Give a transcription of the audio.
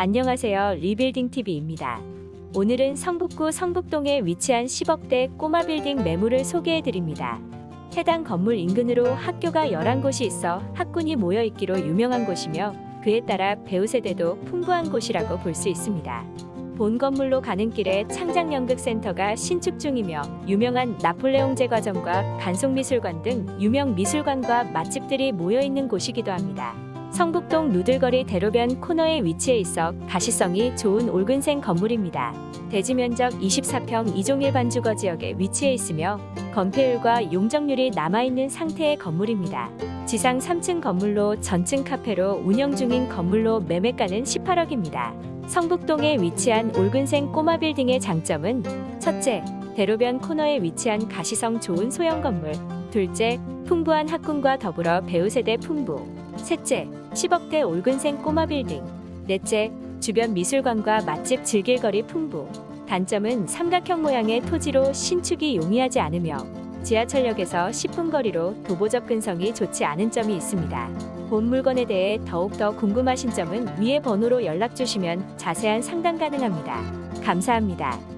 안녕하세요. 리빌딩 TV입니다. 오늘은 성북구 성북동에 위치한 10억대 꼬마 빌딩 매물을 소개해 드립니다. 해당 건물 인근으로 학교가 11곳이 있어 학군이 모여 있기로 유명한 곳이며 그에 따라 배우 세대도 풍부한 곳이라고 볼 수 있습니다. 본 건물로 가는 길에 창작연극센터가 신축 중이며 유명한 나폴레옹 제과점과 간송미술관 등 유명 미술관과 맛집들이 모여 있는 곳이기도 합니다. 성북동 누들거리 대로변 코너에 위치해 있어 가시성이 좋은 붉은색 건물입니다. 대지 면적 24평 이종일 반주거 지역에 위치해 있으며 건폐율과 용적률이 남아있는 상태의 건물입니다. 지상 3층 건물로 전층 카페로 운영 중인 건물로 매매가는 18억입니다. 성북동에 위치한 붉은색 꼬마 빌딩의 장점은 첫째, 대로변 코너에 위치한 가시성 좋은 소형 건물. 둘째, 풍부한 학군과 더불어 배우 세대 풍부. 셋째, 10억대 붉은색 꼬마 빌딩. 넷째, 주변 미술관과 맛집 즐길 거리 풍부. 단점은 삼각형 모양의 토지로 신축이 용이하지 않으며 지하철역에서 10분 거리로 도보 접근성이 좋지 않은 점이 있습니다. 본 물건에 대해 더욱더 궁금하신 점은 위의 번호로 연락 주시면 자세한 상담 가능합니다. 감사합니다.